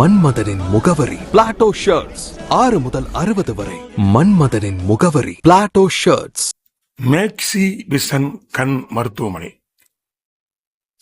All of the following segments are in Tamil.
மன்மதனின் முகவரி. பிளாட்டோ ஷர்ட்ஸ் ஆறு முதல் அறுபது வரை. மன்மதனின் முகவரி. பிளாட்டோ ஷர்ட்ஸ் மேக்ஸி விசன் கண் மருத்துவமனை.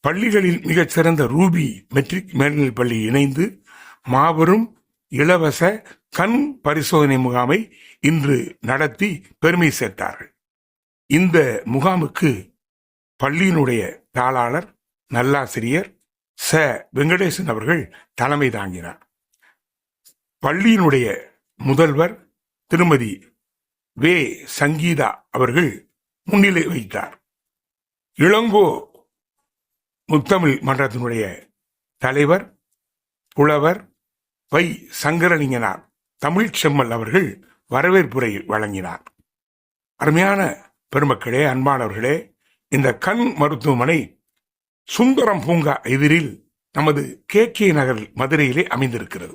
பள்ளிகளில் மிகச்சிறந்த ரூபி மெட்ரிக் மேல்நிலைப் பள்ளி இணைந்து மாபெரும் இலவச கண் பரிசோதனை முகாமை இன்று நடத்தி பெருமை சேர்த்தார்கள். இந்த முகாமுக்கு பள்ளியினுடைய தாளாளர் நல்லாசிரியர் ச. வெங்கடேசன் அவர்கள் தலைமை தாங்கினார். பள்ளியினுடைய முதல்வர் திருமதி வே. சங்கீதா அவர்கள் முன்னிலை வைத்தார் இளங்கோ முத்தமிழ் மன்றத்தினுடைய தலைவர் புலவர் வை. சங்கரலிங்கனார் தமிழ் செம்மல் அவர்கள் வரவேற்புரை வழங்கினார். அருமையான பெருமக்களே அன்பானவர்களே இந்த கண் மருத்துவமனை சுந்தரம் பூங்கா எதிரில் நமது கே கே நகர் மதுரையிலே அமைந்திருக்கிறது.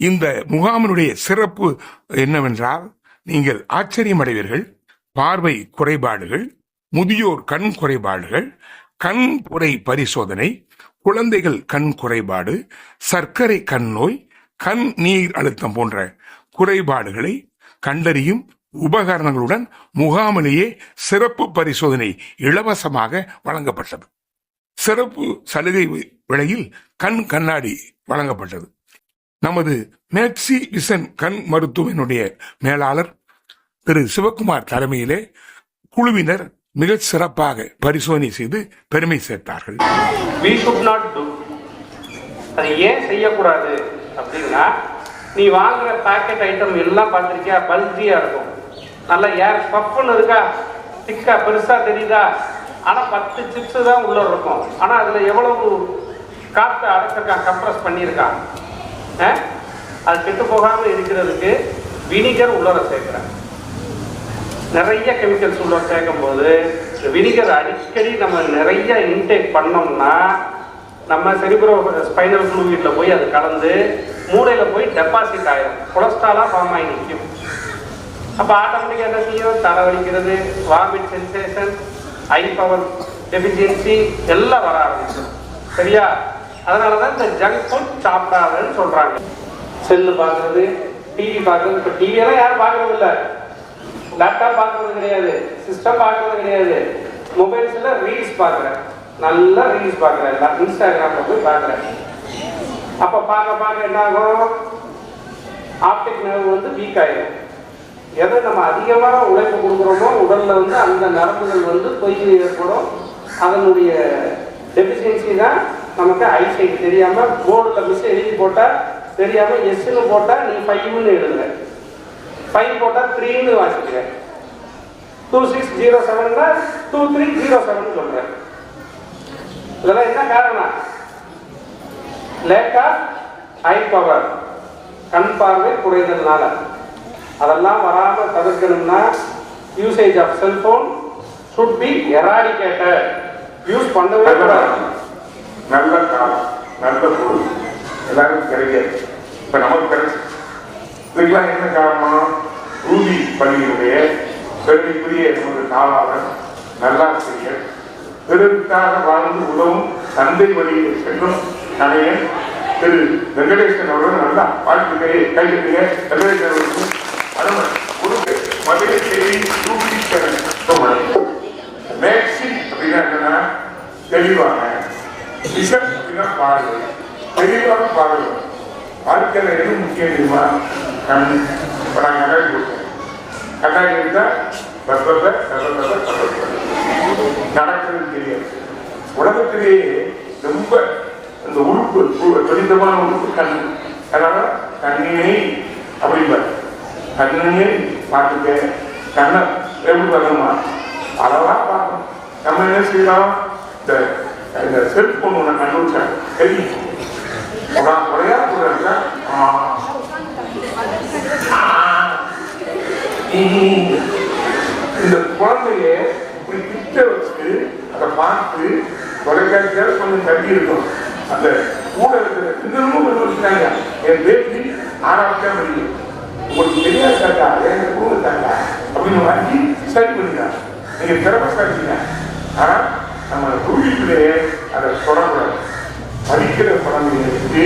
இந்த முகாமினுடைய சிறப்பு என்னவென்றால் நீங்கள் ஆச்சரியமடைவீர்கள். பார்வை குறைபாடுகள் முதியோர் கண் குறைபாடுகள் கண் புரை பரிசோதனை குழந்தைகள் கண் குறைபாடு சர்க்கரை கண் நோய் கண் நீர் அழுத்தம் போன்ற குறைபாடுகளை கண்டறியும் உபகரணங்களுடன் முகாமிலேயே சிறப்பு பரிசோதனை இலவசமாக வழங்கப்பட்டது. சிறப்பு சலுகை விலையில் கண் கண்ணாடி வழங்கப்பட்டது. நமது மேக்ஸி விசன் கண் மருத்துவனுடைய மேலாளர் திரு சிவகுமார் தலைமையிலே குழுவினர் மிகச் சிறப்பாக பரிசோதனை செய்து பெருமை சேர்த்தார்கள். அது ஏன் செய்யக்கூடாது? அப்படின்னா நீ வாங்குற பாக்கெட் ஐட்டம் எல்லாம் பார்த்துருக்கியா? பல்ஜியாக இருக்கும். நல்லா ஏர் பப்புன்னு இருக்கா? திக்கா? பெருசாக தெரியுதா? ஆனால் பத்து சிப்ஸு தான் உள்ளே இருக்கும். ஆனால் அதில் எவ்வளவு காற்றை அடைச்சிருக்கான் கம்ப்ரஸ் பண்ணியிருக்கான் ஆ? அது கெட்டு போகாமல் இருக்கிறதுக்கு வினிகர் உள்ளர சேர்க்குறேன் நிறைய கெமிக்கல்ஸ் உள்ள சேர்க்கும் போது வினிகர் அடிக்கடி நம்ம நிறைய இன்டேக் பண்ணோம்னா நம்ம செரிபுரோ ஸ்பைனல் ஃப்ளூயிட்ல போய் அது கலந்து மூளையில் போய் டெபாசிட் ஆகிடும் கொலஸ்ட்ராலாக ஃபார்ம் ஆகி நிற்கும் அப்போ ஆட்டோமேட்டிக்காக என்ன செய்யும்? தலைவலிக்கிறது vomit sensation eye power deficiency எல்லாம் வர ஆரம்பிச்சிடும். சரியா? அதனால தான் இந்த ஜங்க் ஃபுட் சாப்பிடாதுன்னு சொல்கிறாங்க செல்லு பார்க்குறது டிவி பார்க்குறது. இப்போ டிவியெல்லாம் யாரும் பார்க்கறது இல்லை. லேப்டாப் பார்க்குறது கிடையாது. சிஸ்டம் பார்க்கறது கிடையாது. மொபைல்ஸில் ரீல்ஸ் பார்க்குறேன். நல்லா ரீல்ஸ் பார்க்குறேன் எல்லாம். இன்ஸ்டாகிராமில் போய் பார்க்குறேன். அப்போ பார்க்க பார்க்க என்ன ஆகும் ஆப்டிக் நர்வ் வந்து வீக் ஆயிடும் எதை நம்ம அதிகமாக உழைப்பு கொடுக்குறோமோ உடலில் வந்து அந்த நரம்புகள் வந்து தொய்வு ஏற்படும். அதனுடைய டெஃபிஷியன்சி தான் நமக்கு ஐசைட் தெரியாமல் போர்டில் மிஸ் எழுதி போட்டால் தெரியாமல் எஸ்ன்னு போட்டால் நீ ஃபைவ்னு எழுதுங்க ஃபைவ் போட்டால் த்ரீன்னு வாசிக்கிறேன் டூ சிக்ஸ் ஜீரோ செவன்னா டூ த்ரீ ஜீரோ செவன் சொல்கிறேன் இதெல்லாம் என்ன காரணம்? லேக் ஆஃப் ஐ பவர் கண் பார்வை குறைதல்னால. அதெல்லாம் வராமல் தவிர்க்கணும்னா usage of cellphone should be eradicated use பண்ணவே கூடாது. நல்ல காலம் நல்ல பொருள். எல்லாரும் கிடைக்காது இப்ப நமக்கு கிடைச்சு இதுக்கெல்லாம் என்ன காரணம் ரூபி பள்ளியினுடைய பெருமைக்குரிய நமது தாளாளர் நல்லாசிரியர் பிறருக்காக வாழ்ந்து உதவும் தந்தை வழியில் செல்லும் கலைஞர் திரு வெங்கடேசன் அவர்கள் நல்லா வாழ்த்துக்களை கைவிட்டுங்க வெங்கடேசன் அவர்களுக்கு அருமை கொடுங்க மதுரை செய்தி ரூபி கரண் அப்படின்னா என்னன்னா தெளிவான. அப்படின்னா பார்வை பார்வை வாழ்க்கையில் எது முக்கியம் தெரியுமா? கண். இப்போ நான் கண்ணாடி கொடுத்தேன் கண்ணாடி இருந்தால் வெப்பத்தை நடக்கிறது தெரியாது. உலகத்திலேயே ரொம்ப இந்த உறுப்பு துரிதமான உறுப்பு கண். அதனால கண்ணினை அப்படிம்பார் கண்ணினை பார்த்துக்க கண்ணை எப்படி பண்ணணுமா அதெல்லாம் பார்க்கணும் நம்ம என்ன செய்யலாம் இந்த இந்த செல்போன் ஒன்று கண்டுபிடிச்சாங்க தெரியும் உடா- கூட இந்த குழந்தைய இப்படி கிட்ட வச்சு அதை பார்த்து தொலைக்காட்சியால் கொஞ்சம் தள்ளி இருக்கும் அந்த கூட இருக்கிற இன்னமும் கொஞ்சம் வச்சுட்டாங்க என் பேத்தி ஆறாவது முடியும் உங்களுக்கு தெரியாது தாத்தா. என் கூட தாத்தா? அப்படின்னு வாங்கி ஸ்டடி பண்ணுங்க நீங்கள் சிறப்பாக படிச்சீங்க ஆனால் நம்ம தொழிலே அதை தொடங்கக்கூடாது படிக்கிற குழந்தைகளுக்கு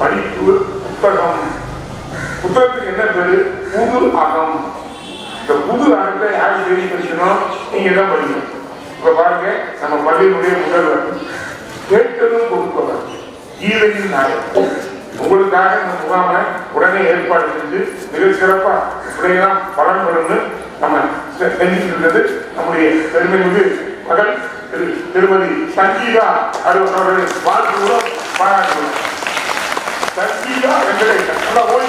படிப்பு புத்தகம். புத்தகத்துக்கு என்ன பேரு? புது அகம். இந்த புது அகத்தை யார் தேடி படிக்கணும் நீங்கள் தான் படிக்கணும். இப்போ பாருங்க நம்ம பள்ளியினுடைய முதல்வர். கேட்டதும் கொடுப்பவர். கீழையும் நாயகம் உங்களுக்காக இந்த முகாமை உடனே ஏற்பாடு செஞ்சு மிக சிறப்பாக இப்படியெல்லாம் பலன் பெறும்னு நம்ம செ- செஞ்சுட்டு இருக்கிறது நம்முடைய பெருமைமிகு மகள் திரு திருமதி சங்கீதா அருள் வாழ்த்து மூலம் பாராட்டுகிறோம் சங்கீதா வெங்கடேசன் நல்லா ஓடி